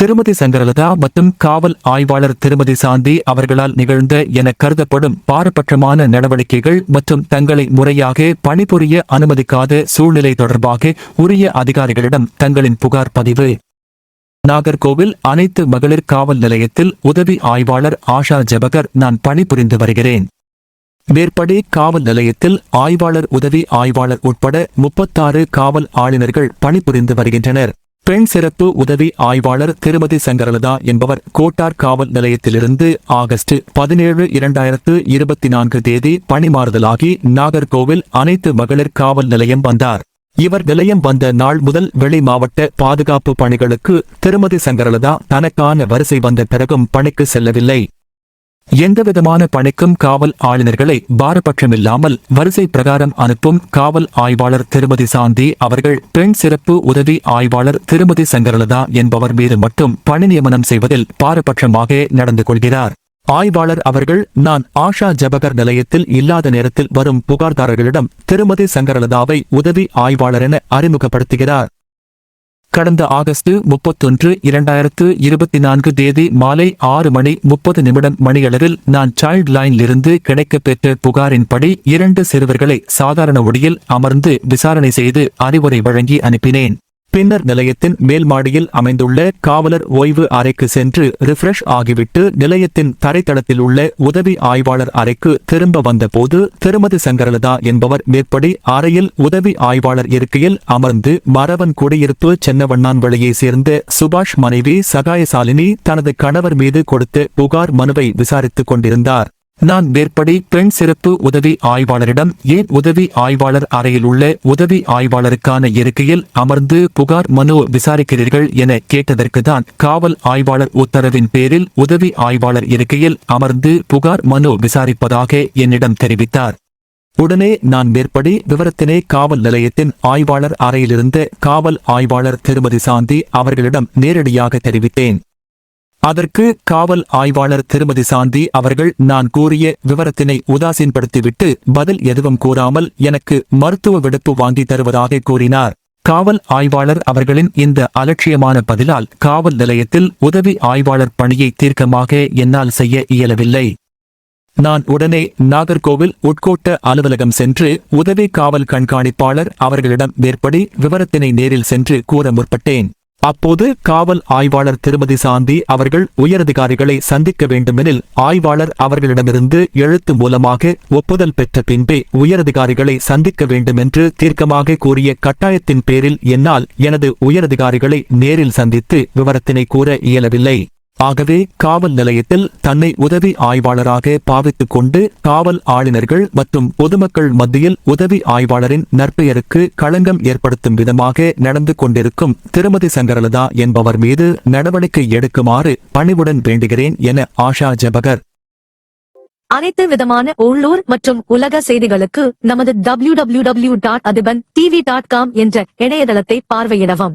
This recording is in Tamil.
திருமதி சங்கரலதா மற்றும் காவல் ஆய்வாளர் திருமதி சாந்தி அவர்களால் நிகழ்ந்த என கருதப்படும் பாரபட்சமான நடவடிக்கைகள் மற்றும் தங்களை முறையாக பணிபுரிய அனுமதிக்காத சூழ்நிலை தொடர்பாக உரிய அதிகாரிகளிடம் தங்களின் புகார் பதிவு. நாகர்கோவில் அனைத்து மகளிர் காவல் நிலையத்தில் உதவி ஆய்வாளர் ஆஷா ஜெபகர் நான் பணிபுரிந்து வருகிறேன். மேற்படி காவல் நிலையத்தில் ஆய்வாளர் உதவி ஆய்வாளர் உட்பட முப்பத்தாறு காவல் ஆளுநர்கள் பணிபுரிந்து வருகின்றனர். பெண் சிறப்பு உதவி ஆய்வாளர் திருமதி சங்கரலதா என்பவர் கோட்டார் காவல் நிலையத்திலிருந்து ஆகஸ்ட் பதினேழு இரண்டாயிரத்து இருபத்தி நான்கு தேதி பணிமாறுதலாகி நாகர்கோவில் அனைத்து மகளிர் காவல் நிலையம் வந்தார். இவர் நிலையம் வந்த நாள் முதல் வெளி மாவட்ட பாதுகாப்பு பணிகளுக்கு திருமதி சங்கரலதா தனக்கான வரிசை வந்த பிறகும் பணிக்கு செல்லவில்லை. எந்தவிதமான பணிக்கும் காவல் ஆளுநர்களை பாரபட்சமில்லாமல் வரிசை பிரகாரம் அனுப்பும் காவல் ஆய்வாளர் திருமதி சாந்தி அவர்கள் பெண் சிறப்பு உதவி ஆய்வாளர் திருமதி சங்கரலதா என்பவர் மீது மட்டும் பணி நியமனம் செய்வதில் பாரபட்சமாக நடந்து கொள்கிறார். ஆய்வாளர் அவர்கள் நான் ஆஷா ஜபகர் நிலையத்தில் இல்லாத நேரத்தில் வரும் புகார்தாரர்களிடம் திருமதி சங்கரலதாவை உதவி ஆய்வாளர் என அறிமுகப்படுத்துகிறார். கடந்த ஆகஸ்ட் முப்பத்தொன்று இரண்டாயிரத்து இருபத்தி நான்கு தேதி மாலை ஆறு மணி முப்பது நிமிடம் மணியளவில் நான் சைல்ட் லைனிலிருந்து கிடைக்கப்பெற்ற புகாரின்படி இரண்டு சிறுவர்களை சாதாரண ஒடியில் அமர்ந்து விசாரணை செய்து அறிவுரை வழங்கி அனுப்பினேன். பின்னர் நிலையத்தின் மேல் மாடியில் அமைந்துள்ள காவலர் ஓய்வு அறைக்கு சென்று ரிஃப்ரெஷ் ஆகிவிட்டு நிலையத்தின் தரைத்தளத்தில் உள்ள உதவி ஆய்வாளர் அறைக்கு திரும்ப வந்தபோது திருமதி சங்கரலதா என்பவர் மேற்படி அறையில் உதவி ஆய்வாளர் இருக்கையில் அமர்ந்து மரவன் குடியிருப்பு சென்னவண்ணான் வழியை சேர்ந்த சுபாஷ் மனைவி சகாயசாலினி தனது கணவர் மீது கொடுத்த புகார் மனுவை விசாரித்துக் கொண்டிருந்தார். நான் மேற்படி பெண் சிறப்பு உதவி ஆய்வாளரிடம் ஏன் உதவி ஆய்வாளர் அறையில் உள்ள உதவி ஆய்வாளருக்கான இருக்கையில் அமர்ந்து புகார் மனு விசாரிக்கிறீர்கள் என கேட்டதற்குதான் காவல் ஆய்வாளர் உத்தரவின் பேரில் உதவி ஆய்வாளர் இருக்கையில் அமர்ந்து புகார் மனு விசாரிப்பதாக என்னிடம் தெரிவித்தார். உடனே நான் மேற்படி விவரத்தினை காவல் நிலையத்தின் ஆய்வாளர் அறையிலிருந்த காவல் ஆய்வாளர் திருமதி சாந்தி அவர்களிடம் நேரடியாக தெரிவித்தேன். அதற்கு காவல் ஆய்வாளர் திருமதி சாந்தி அவர்கள் நான் கூறிய விவரத்தினை உதாசீன்படுத்திவிட்டு பதில் எதுவும் கூறாமல் எனக்கு மருத்துவ விடுப்பு வாங்கி தருவதாக கூறினார். காவல் ஆய்வாளர் அவர்களின் இந்த அலட்சியமான பதிலால் காவல் நிலையத்தில் உதவி ஆய்வாளர் பணியை தீர்க்கமாக என்னால் செய்ய இயலவில்லை. நான் உடனே நாகர்கோவில் உட்கோட்ட அலுவலகம் சென்று உதவி காவல் கண்காணிப்பாளர் அவர்களிடம் மேற்படி விவரத்தினை நேரில் சென்று கூற முற்பட்டேன். அப்போது காவல் ஆய்வாளர் திருமதி சாந்தி அவர்கள் உயரதிகாரிகளை சந்திக்க வேண்டுமெனில் ஆய்வாளர் அவர்களிடமிருந்து எழுத்து மூலமாக ஒப்புதல் பெற்ற பின்பே உயரதிகாரிகளை சந்திக்க வேண்டுமென்று தீர்க்கமாக கூறிய கட்டாயத்தின் பேரில் என்னால் எனது உயரதிகாரிகளை நேரில் சந்தித்து விவரத்தினை கூற இயலவில்லை. ஆகவே காவல் நிலையத்தில் தன்னை உதவி ஆய்வாளராக பாவித்துக் கொண்டு காவல் ஆளுநர்கள் மற்றும் பொதுமக்கள் மத்தியில் உதவி ஆய்வாளரின் நற்பெயருக்கு களங்கம் ஏற்படுத்தும் விதமாக நடந்து கொண்டிருக்கும் திருமதி சங்கரலதா என்பவர் மீது நடவடிக்கை எடுக்குமாறு பணிவுடன் வேண்டுகிறேன் என ஆஷா ஜபகர். அனைத்து விதமான உள்ளூர் மற்றும் உலக செய்திகளுக்கு நமது W W W dot Athiban TV dot com என்ற இணையதளத்தை பார்வையிடவும்.